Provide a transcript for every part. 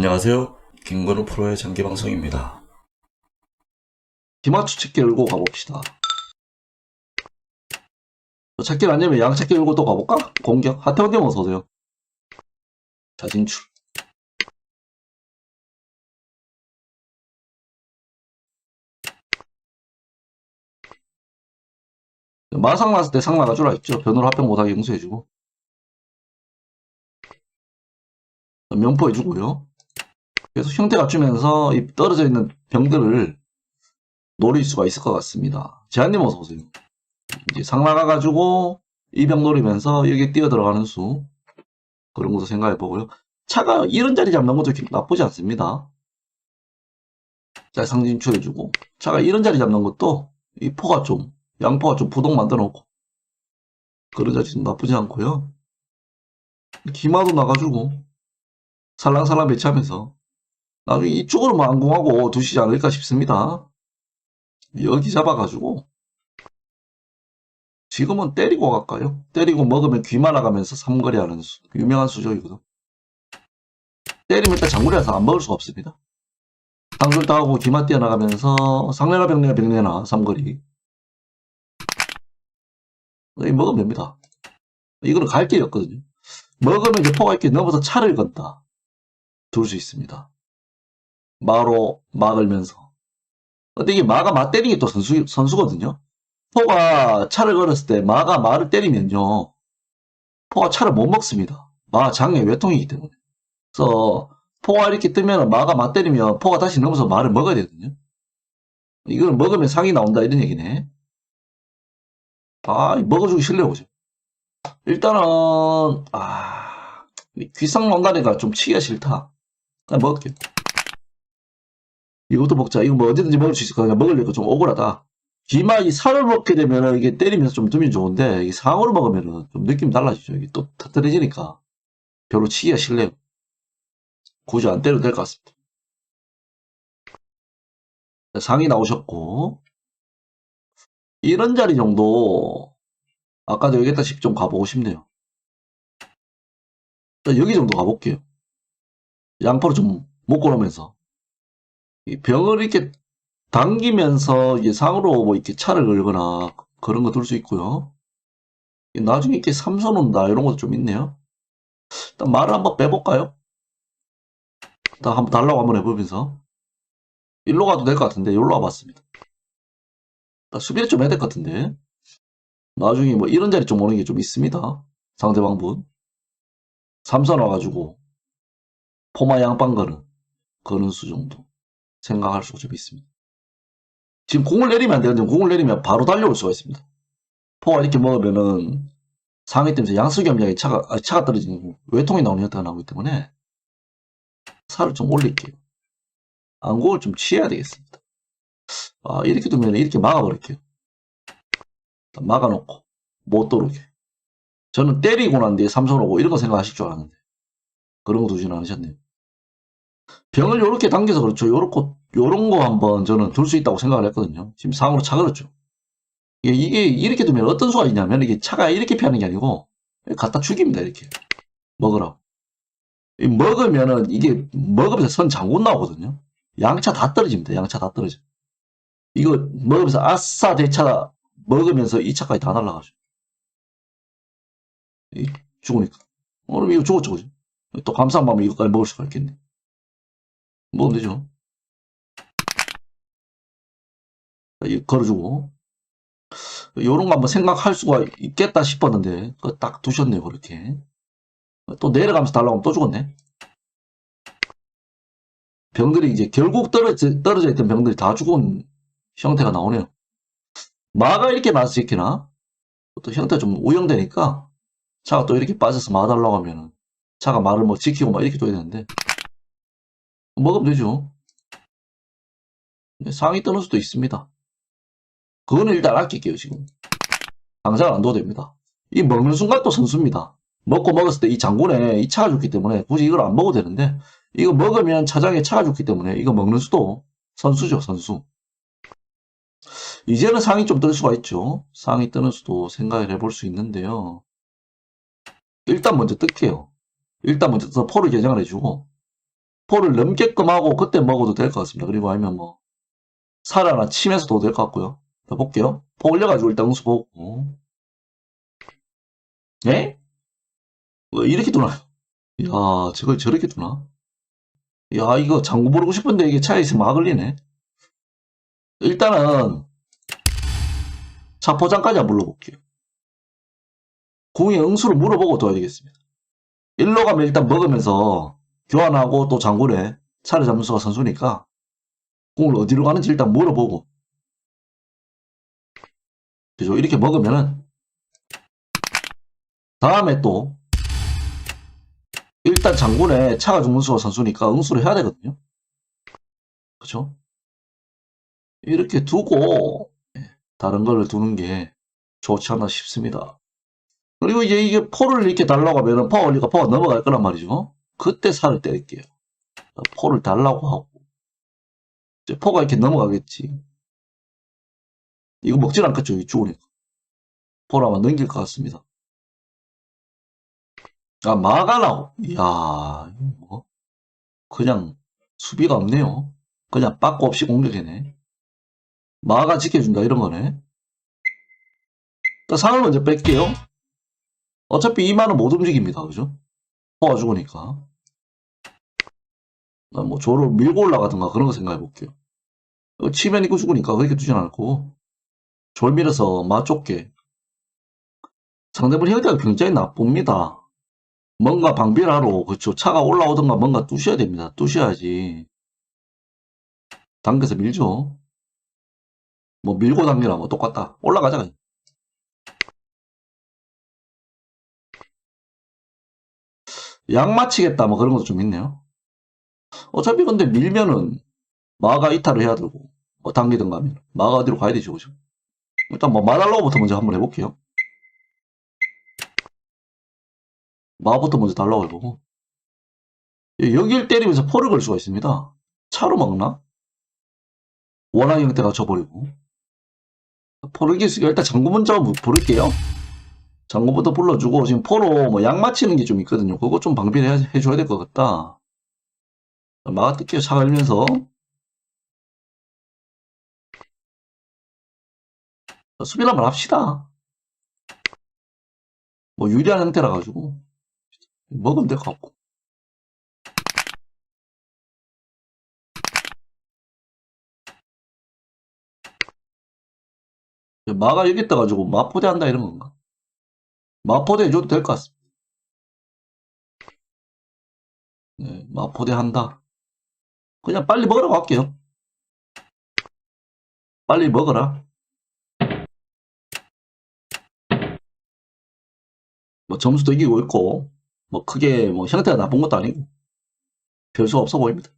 안녕하세요. 김건우 프로의 장기 방송입니다. 기마추 찾기 열고 가봅시다. 찾기를 안 되면 양 찾기 열고 또 가볼까? 공격. 하태원님 어서오세요. 자, 진출. 마상 났을 때 상 나가주라 했죠. 변호를 합병 못하게 용서해주고. 면포해주고요. 계속 형태 갖추면서 이 떨어져 있는 병들을 노릴 수가 있을 것 같습니다. 제한님 어서 오세요. 이제 상 나가가지고 이 병 노리면서 여기 뛰어 들어가는 수 그런 것도 생각해 보고요. 차가 이런 자리 잡는 것도 나쁘지 않습니다. 자, 상 진출해주고 차가 이런 자리 잡는 것도 이 포가 좀 양포가 좀 부동 만들어 놓고 그런 자리 좀 나쁘지 않고요. 기마도 나가주고 살랑살랑 배치하면서 나중에 이쪽으로 뭐 안공하고 두시지 않을까 싶습니다. 여기 잡아가지고 지금은 때리고 갈까요? 때리고 먹으면 귀 말아가면서 삼거리 하는 수 유명한 수조이거든. 때리면 일단 장구리라서 안 먹을 수가 없습니다. 당글 따고 귀마 뛰어나가면서 상례나 병례나 병례나 삼거리. 여기 먹으면 됩니다. 이거는 갈 길이 없거든요. 먹으면 이제 포가 이렇게 넘어서 차를 건다. 둘 수 있습니다 마로 막을면서 근데 이게 마가 마 때리는 게 또 선수, 선수거든요. 포가 차를 걸었을 때 마가 마를 때리면요. 포가 차를 못 먹습니다. 마 장의 외통이기 때문에. 그래서 포가 이렇게 뜨면 마가 마 때리면 포가 다시 넘어서 마를 먹어야 되거든요. 이걸 먹으면 상이 나온다 이런 얘기네. 아, 먹어주기 싫네 보죠. 일단은 아 귀상 나온다니까 좀 치기가 싫다. 먹을게요. 이것도 먹자. 이거 뭐 언제든지 먹을 수 있을 거야. 먹으려고 좀 억울하다. 기마 이 살을 먹게 되면은 이게 때리면서 좀 두면 좋은데 이 상으로 먹으면은 좀 느낌이 달라지죠. 이게 또 터트려지니까 별로 치기가 싫네요. 굳이 안 때려도 될 것 같습니다. 상이 나오셨고 이런 자리 정도 아까도 얘기했다시피 좀 가보고 싶네요. 여기 정도 가볼게요. 양파로 좀 나면서 이 병을 이렇게 당기면서 이게 상으로 뭐 이렇게 차를 걸거나 그런 거 둘 수 있고요. 나중에 이렇게 삼선 온다 이런 것도 좀 있네요. 일단 말을 한번 빼볼까요? 일단 한번 달라고 한번 해보면서 일로 가도 될 것 같은데 여기로 와봤습니다. 수비를 좀 해야 될 것 같은데 나중에 뭐 이런 자리 좀 오는 게 좀 있습니다. 상대방 분 삼선 와가지고 포마 양빵 거는 거는 수 정도 생각할 수가 좀 있습니다. 지금 공을 내리면 안 되는데 공을 내리면 바로 달려올 수가 있습니다. 포가 이렇게 먹으면은 상위 때문에 양수겸장에 차가 아, 차가 떨어지는 외통이 나오는 형태가 나오기 때문에 살을 좀 올릴게요. 안공을 좀 취해야 되겠습니다. 아, 이렇게 두면 이렇게 막아버릴게요. 막아놓고 못 들어오게. 저는 때리고 난 뒤에 삼선 오고 이런 거 생각하실 줄 알았는데 그런 거 두지는 않으셨네요. 병을 요렇게 당겨서 그렇죠. 요렇고, 요런 거 한번 저는 둘 수 있다고 생각을 했거든요. 지금 상으로 차 걸었죠. 이게, 이게 이렇게 두면 어떤 수가 있냐면 이게 차가 이렇게 피하는 게 아니고 갖다 죽입니다. 이렇게. 먹으라고. 이 먹으면은 이게 먹으면서 선 장군 나오거든요. 양차 다 떨어집니다. 양차 다 떨어져. 이거 먹으면서 아싸 대차 먹으면서 이 차까지 다 날라가죠. 이 죽으니까. 오늘 이거 죽었죠. 그죠? 또 감사한 마음에 이거까지 먹을 수가 있겠네. 먹으면 되죠. 이 걸어주고. 요런 거 한번 생각할 수가 있겠다 싶었는데 그거 딱 두셨네요 그렇게. 또 내려가면서 달라고 하면 또 죽었네. 병들이 이제 결국 떨어져, 떨어져 있던 병들이 다 죽은 형태가 나오네요. 마가 이렇게 나서 있기나? 또 형태가 좀 우영되니까 차가 또 이렇게 빠져서 마 달라고 하면은 차가 말을 뭐 지키고 막 이렇게 둬야 되는데 먹으면 되죠. 상이 뜨는 수도 있습니다. 그거는 일단 아낄게요, 지금. 당장 안 둬도 됩니다. 이 먹는 순간 또 선수입니다. 먹고 먹었을 때 이 장군에 이 차가 좋기 때문에 굳이 이걸 안 먹어도 되는데 이거 먹으면 차장에 차가 좋기 때문에 이거 먹는 수도 선수죠, 선수. 이제는 상이 좀 뜰 수가 있죠. 상이 뜨는 수도 생각을 해볼 수 있는데요. 일단 먼저 뜰게요. 일단 먼저 포를 개정을 해주고 포를 넘게끔 하고 그때 먹어도 될 것 같습니다. 그리고 아니면 뭐살 하나 치면서 도 될 것 같고요. 자, 볼게요. 포 올려가지고 일단 응수 보고 예? 뭐 이렇게 두나? 야 저걸 저렇게 두나? 야 이거 장구 부르고 싶은데 이게 차에 있으면 막 걸리네. 일단은 차포장까지 한번 불러볼게요. 궁의 응수를 물어보고 둬야 되겠습니다. 일로 가면 일단 먹으면서 교환하고 또 장군에 차를 잡는 수가 선수니까 공을 어디로 가는지 일단 물어보고 그죠? 이렇게 먹으면은 다음에 또 일단 장군에 차가 죽는 수가 선수니까 응수를 해야 되거든요. 그죠? 이렇게 두고 예, 다른 걸 두는 게 좋지 않나 싶습니다. 그리고 이제 이게 포를 이렇게 달라고 하면은 포 올리가 포가 넘어갈 거란 말이죠. 그때 살을 때릴게요. 포를 달라고 하고 이제 포가 이렇게 넘어가겠지. 이거 먹진 않겠죠. 이 죽으니까. 아마 넘길 것 같습니다. 아 마가라고. 이야 이거 뭐 그냥 수비가 없네요. 그냥 빠꾸 없이 공격해네. 마가 지켜준다 이런 거네. 일단 상을 먼저 뺄게요. 어차피 이마는 못 움직입니다. 그죠? 포가 죽으니까. 난뭐 조를 밀고 올라가든가 그런 거 생각해 볼게요. 어, 치면 입고 죽으니까 그렇게 두진 않을 거고. 졸 밀어서 마 좁게. 상대방 형태가 굉장히 나쁩니다. 뭔가 방비하러, 그쵸. 차가 올라오든가 뭔가 뚜셔야 됩니다. 뚜셔야지. 당겨서 밀죠. 뭐 밀고 당기나 뭐 똑같다. 올라가자. 양 맞히겠다 뭐 그런 것도 좀 있네요. 어차피 근데 밀면은 마가 이탈을 해야 되고 뭐 당기든가 하면 마가 어디로 가야 되죠 그죠? 일단 뭐 마달라고부터 먼저 한번 해볼게요. 마부터 먼저 달라고 해보고 예, 여길 때리면서 포를 걸 수가 있습니다. 차로 먹나? 원앙 형태가 이길 수 일단 장구 먼저 부를게요. 장구부터 불러주고 지금 포로 뭐 양 맞히는 게 좀 있거든요. 그거 좀 방비를 해- 해줘야 될 것 같다. 마가 뜯겨 차 걸면서 수비를 한번 합시다. 뭐 유리한 형태라 가지고 먹으면 될 것 같고. 마가 여기 있다가지고 마포대 한다 이런 건가? 마포대 해줘도 될 것 같습니다. 네, 마포대 한다. 그냥 빨리 먹으라고 할게요. 빨리 먹어라. 뭐 점수도 이기고 있고, 뭐 크게 뭐 형태가 나쁜 것도 아니고, 별수 없어 보입니다.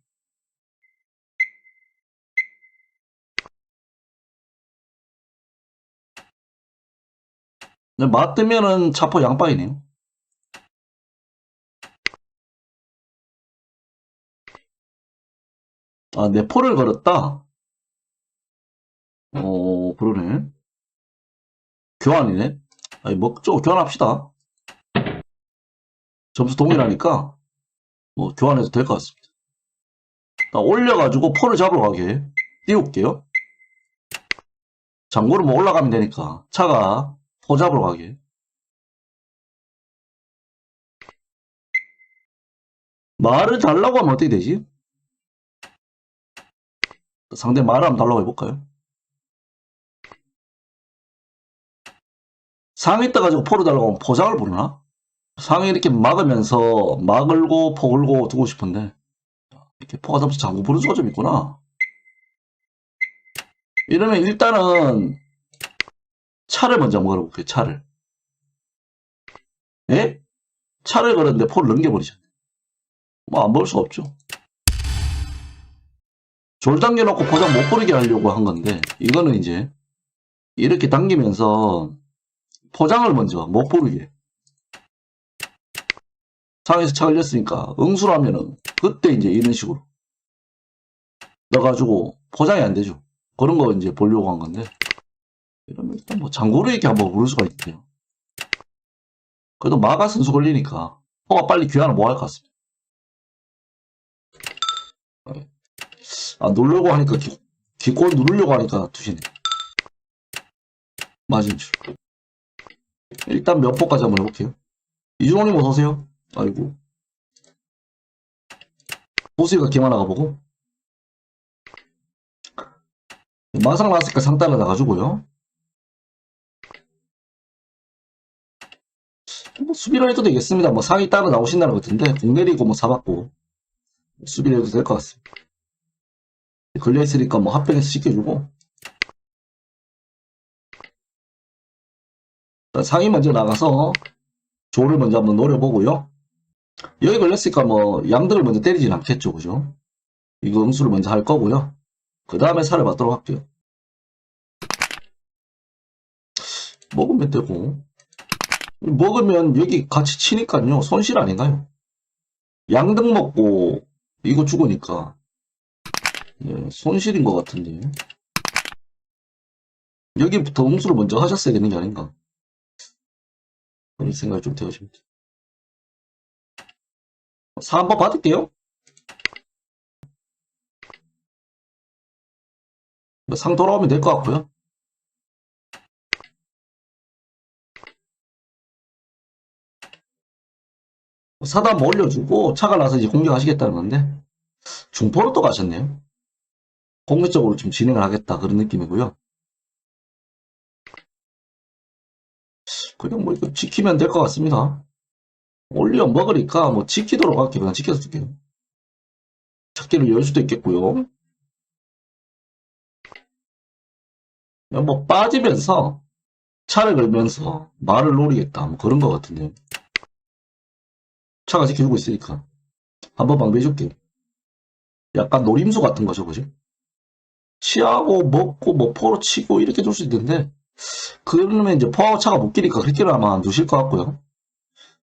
맛 뜨면은 차포 양빵이네요. 아, 내 포를 걸었다. 어, 그러네. 교환이네. 아니, 먹죠. 교환합시다. 점수 동일하니까, 뭐, 교환해도 될 것 같습니다. 나 올려가지고 포를 잡으러 가게. 띄울게요. 장고를 뭐 올라가면 되니까. 차가 포 잡으러 가게. 말을 달라고 하면 어떻게 되지? 상대 말을 한번 달라고 해볼까요? 상위 떠가지고 포를 달라고 하면 포장을 부르나? 상위 이렇게 막으면서 막을고 포 걸고 두고 싶은데 이렇게 포가 잡아서 장구 부를 수가 좀 있구나. 이러면 일단은 차를 먼저 한번 걸어볼게요. 차를. 예? 차를 걸었는데 포를 넘겨버리셨네. 뭐안볼수 없죠. 졸 당겨놓고 포장 못 버리게 하려고 한 건데 이거는 이제 이렇게 당기면서 포장을 먼저 못 버리게 상에서 차 걸렸으니까 응수라면은 그때 이제 이런 식으로 넣어가지고 포장이 안 되죠. 그런 거 이제 보려고 한 건데 이러면 일단 뭐 장고를 이렇게 한번 부를 수가 있대요. 그래도 마가 선수 걸리니까 포가 빨리 귀환을 뭐할것 같습니다. 아, 누르려고 하니까, 기, 기권 누르려고 하니까 투시네. 맞은 줄. 일단 몇 포까지 한번 해볼게요. 이준호님 어서오세요. 아이고. 보스가 개만 나가보고. 마상 나왔으니까 상따라 나가지고요. 뭐 수비를 해도 되겠습니다. 뭐 상이 따로 나오신다는 것 같은데 공 내리고 뭐 사받고 수비를 해도 될 것 같습니다. 걸려있으니까 뭐 합병해서 시켜주고 상이 먼저 나가서 조를 먼저 한번 노려보고요. 여기 걸렸으니까 뭐 양들을 먼저 때리진 않겠죠. 그죠? 이거 응수를 먼저 할 거고요. 그 다음에 살을 받도록 할게요. 먹으면 되고 먹으면 여기 같이 치니까요. 손실 아닌가요? 양등 먹고 이거 죽으니까 예, 손실인 것 같은데 여기부터 응수를 먼저 하셨어야 되는 게 아닌가 그런 생각이 좀 되어집니다. 사 한번 받을게요. 뭐상 돌아오면 될 것 같고요. 사다 한번 올려주고 차가 나서 이제 공격하시겠다는 건데 중포로 또 가셨네요. 공격적으로 좀 진행을 하겠다 그런 느낌이고요. 그냥 뭐 이거 지키면 될 것 같습니다. 올려 먹으니까 뭐 지키도록 할게요. 그냥 지켜서 줄게요. 찾기를 열 수도 있겠고요. 뭐 빠지면서 차를 걸면서 말을 노리겠다. 뭐 그런 것 같은데요. 차가 지켜주고 있으니까. 한번 방배해줄게요. 약간 노림수 같은 거죠, 그죠? 치하고 먹고 뭐 포로 치고 이렇게 둘 수 있는데 그러면 이제 포하고 차가 못 끼니까 그렇게는 아마 안 두실 것 같고요.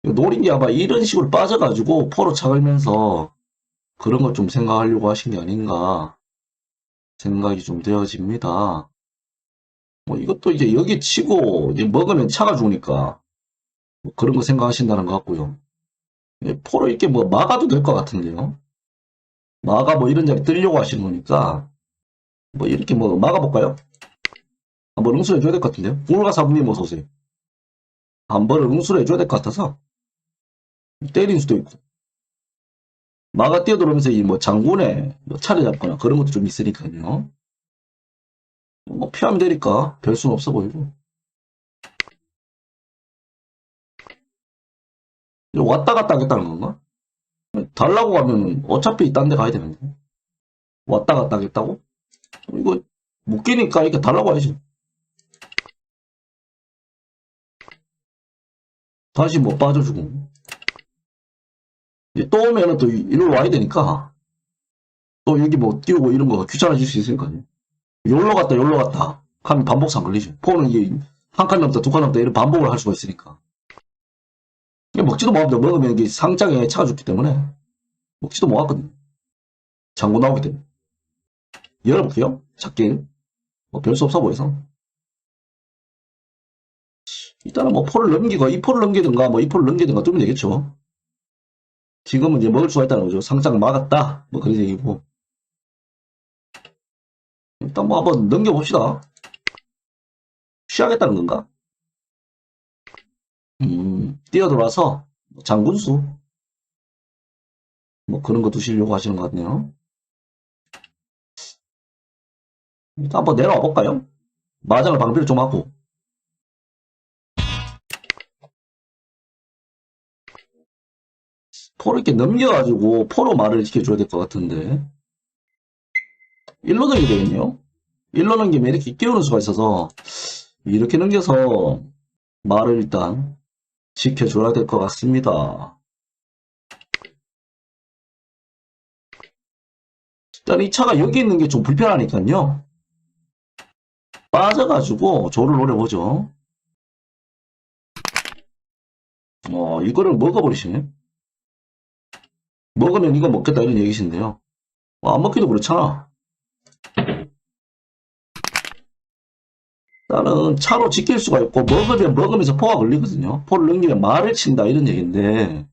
노린 게 아마 이런 식으로 빠져가지고 포로 차 걸면서 그런 걸좀 생각하려고 하신 게 아닌가 생각이 좀 되어집니다. 뭐 이것도 이제 여기 치고 이제 먹으면 차가 죽으니까 뭐 그런 거 생각하신다는 것 같고요. 예, 포로 이렇게 뭐 막아도 될 것 같은데요. 막아 뭐 이런 자리 뜨려고 하시는 거니까 뭐 이렇게 뭐 막아볼까요? 한번 응수를 해줘야 될 것 같은데요. 울가 사부님 어서 오세요. 한번 응수를 해줘야 될 것 같아서 때린 수도 있고 막아 뛰어들어오면서 이 뭐 장군에 뭐 차를 잡거나 그런 것도 좀 있으니까요. 뭐 피하면 되니까 별 수는 없어 보이고 왔다 갔다 하겠다는 건가? 달라고 하면 어차피 딴 데 가야 되는데 왔다 갔다 하겠다고? 이거 못 끼니까 이렇게 달라고 하야지. 다시 뭐 빠져주고. 이제 또 오면은 또 이리로 와야 되니까 또 여기 뭐 띄우고 이런 거 귀찮아질 수 있으니까요 여기로 갔다 여기로 갔다. 하면 반복상 걸리죠 포는 이게 한 칸 넘다 두 칸 넘다 이런 반복을 할 수가 있으니까. 먹지도 못하면 먹으면 이게 상장에 차가 죽기 때문에. 먹지도 못하거든요. 장고 나오기 때문에 열어볼게요. 작게. 뭐 별 수 없어 보여서. 일단은 뭐 포를 넘기고 이 포를 넘기든가 뭐 이 포를 넘기든가 두면 되겠죠. 지금은 이제 먹을 수가 있다는 거죠. 상장을 막았다. 뭐 그런 얘기고. 일단 뭐 한번 넘겨봅시다. 쉬하겠다는 건가? 음 뛰어들어와서 장군수. 뭐 그런 거 두시려고 하시는 것 같네요 일단 한번 내려와 볼까요? 마장을 방비를 좀 하고. 포를 이렇게 넘겨가지고 포로 말을 지켜줘야 될 것 같은데. 일로 넘기면 되겠네요. 일로 넘기면 이렇게 끼우는 수가 있어서 이렇게 넘겨서 말을 일단 지켜줘야 될 것 같습니다. 일단 이 차가 여기 있는 게 좀 불편하니까요 빠져가지고 조를 노려보죠. 어, 이거를 먹어버리시네. 먹으면 이거 먹겠다 이런 얘기신데요. 어, 안 먹기도 그렇잖아. 나는 차로 지킬 수가 있고 먹으면 먹으면서 포가 걸리거든요. 포를 넘기면 말을 친다 이런 얘기인데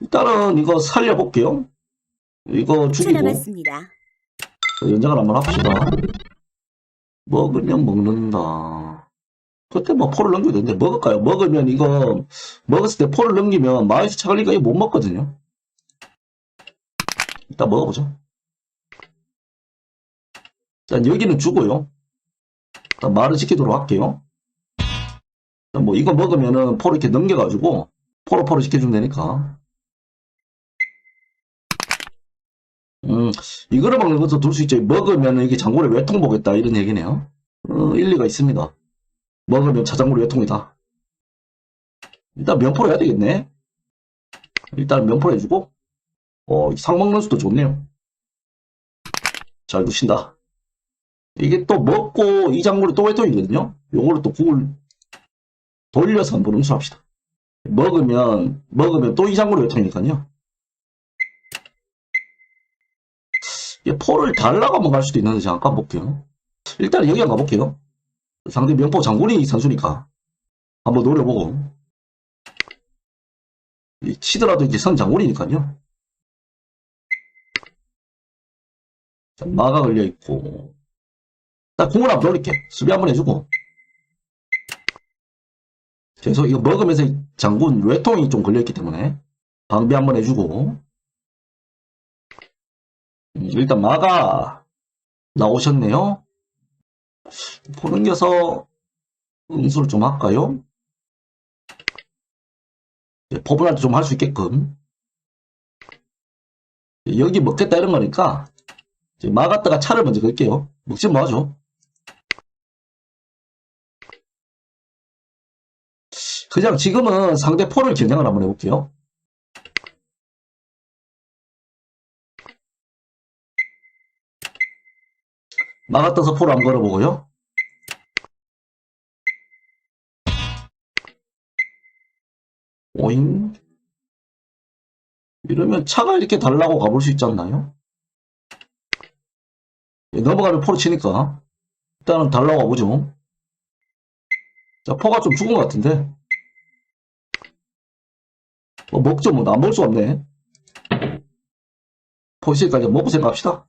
일단은 이거 살려볼게요. 이거 죽이고. 연장을 한번 합시다. 먹으면 먹는다. 그때 뭐 포를 넘겨도 되는데 먹을까요? 먹으면 이거 먹었을 때 포를 넘기면 마이스 차갈리가 이거 못 먹거든요. 일단 먹어보죠. 일단 여기는 주고요. 일단 말을 지키도록 할게요. 뭐 이거 먹으면은 포를 이렇게 넘겨가지고 포로 포로 시켜주면 되니까. 음, 이거를 먹는 것도 둘 수 있죠. 먹으면 이게 장골에 외통 보겠다 이런 얘기네요. 어, 일리가 있습니다. 먹으면 자장골이 외통이다. 일단 면포로 해야 되겠네. 일단 면포로 해주고 어, 상 먹는 수도 좋네요. 잘 드신다. 이게 또 먹고 이 장골이 또 외통이거든요. 요거를 또 국을 돌려서 한번 응수합시다. 먹으면 먹으면 또 이 장골이 외통이니까요. 이게 포를 달라고 한번 갈 수도 있는데 잠깐 볼게요. 일단 여기 한번 가볼게요. 상대 명포 장군이 선수니까 한번 노려보고 이 치더라도 이제 선 장군이니까요. 자, 마가 걸려 있고 딱 공을 한번 돌릴게 수비 한번 해주고 계속 이거 먹으면서 이 장군 외통이 좀 걸려있기 때문에 방비 한번 해주고 음, 일단 마가 나오셨네요. 포 넘겨서 응수를 좀 할까요? 네, 포분할 때좀할 수 있게끔 여기 먹겠다 이런 거니까 이제 마 갖다가 차를 먼저 걸게요. 먹지 뭐하죠? 그냥 지금은 상대 포를 겨냥을 한번 해볼게요. 막았다서 포를 한번 걸어보고요. 오잉. 이러면 차가 이렇게 달라고 가볼 수 있지 않나요? 예, 넘어가면 포를 치니까. 일단은 달라고 가보죠. 자, 포가 좀 죽은 것 같은데. 뭐 먹죠, 뭐. 안 먹을 수 없네. 포 있으니까 이제 먹고 생각합시다.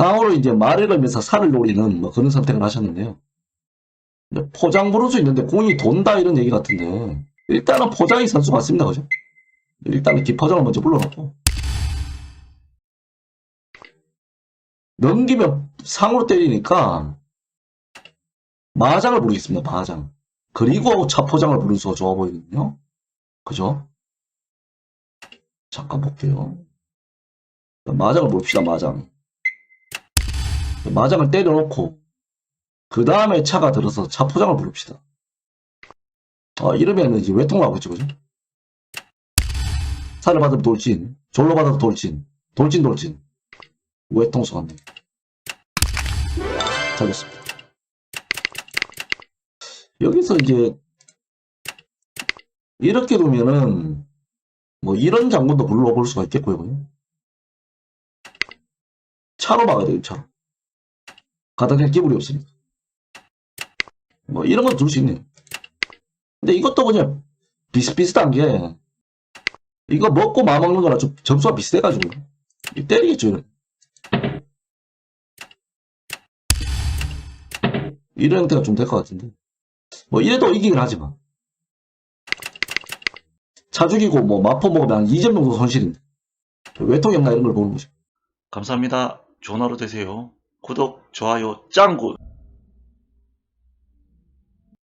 상으로 이제 말을 걸면서 살을 노리는 뭐 그런 선택을 하셨는데요. 포장 부를 수 있는데 공이 돈다 이런 얘기 같은데 일단은 포장이 선수 같습니다. 그죠? 일단은 기포장을 먼저 불러놓고 넘기면 상으로 때리니까 마장을 부르겠습니다. 마장. 그리고 차포장을 부르는 수가 좋아 보이거든요. 그죠? 잠깐 볼게요. 마장을 봅시다. 마장. 마장을 때려놓고 그 다음에 차가 들어서 차 포장을 부릅시다. 아, 이러면 이제 외통 나오겠죠, 그죠? 살을 받으면 돌진, 졸로 받아도 돌진, 돌진 돌진, 외통 소환네 잘됐습니다. 여기서 이제 이렇게 두면은 뭐 이런 장군도 불러볼 수가 있겠고요? 차로 막아야 돼요, 차로. 가닥에 기분이 없으니까. 뭐, 이런 건 둘 수 있네요. 근데 이것도 그냥 비슷비슷한 게, 이거 먹고 마먹는 거랑 좀 점수가 비슷해가지고, 이 때리겠죠, 이런. 이런 형태가 좀 될 것 같은데. 뭐, 이래도 이기긴 하지만. 차 죽이고, 뭐, 마포 먹으면 한 2점 정도 손실인데. 외통형나 이런 걸 보는 거죠. 감사합니다. 좋은 하루 되세요. 구독, 좋아요, 짱구!